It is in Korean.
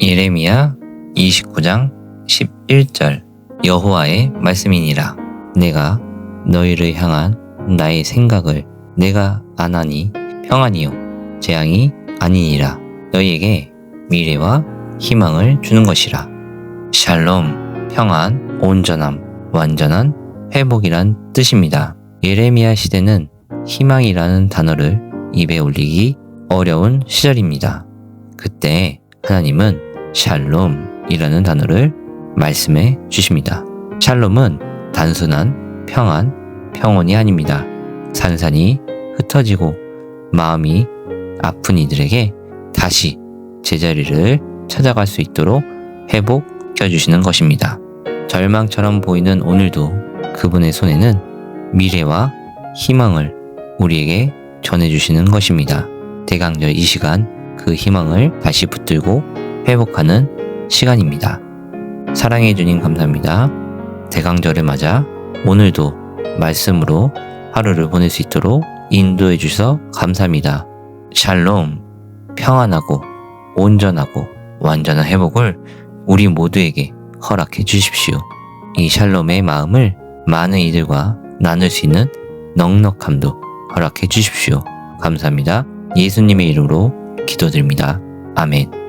예레미야 29장 11절 여호와의 말씀이니라. 내가 너희를 향한 나의 생각을 내가 안하니 평안이요. 재앙이 아니니라. 너희에게 미래와 희망을 주는 것이라. 샬롬 평안 온전함 완전한 회복이란 뜻입니다. 예레미야 시대는 희망이라는 단어를 입에 올리기 어려운 시절입니다. 그때 하나님은 샬롬이라는 단어를 말씀해 주십니다. 샬롬은 단순한 평안, 평온이 아닙니다. 산산이 흩어지고 마음이 아픈 이들에게 다시 제자리를 찾아갈 수 있도록 회복해 주시는 것입니다. 절망처럼 보이는 오늘도 그분의 손에는 미래와 희망을 우리에게 전해주시는 것입니다. 대강절 이 시간 그 희망을 다시 붙들고 회복하는 시간입니다. 사랑해 주님 감사합니다. 대강절을 맞아 오늘도 말씀으로 하루를 보낼 수 있도록 인도해 주셔서 감사합니다. 샬롬, 평안하고 온전하고 완전한 회복을 우리 모두에게 허락해 주십시오. 이 샬롬의 마음을 많은 이들과 나눌 수 있는 넉넉함도 허락해 주십시오. 감사합니다. 예수님의 이름으로 기도드립니다. 아멘.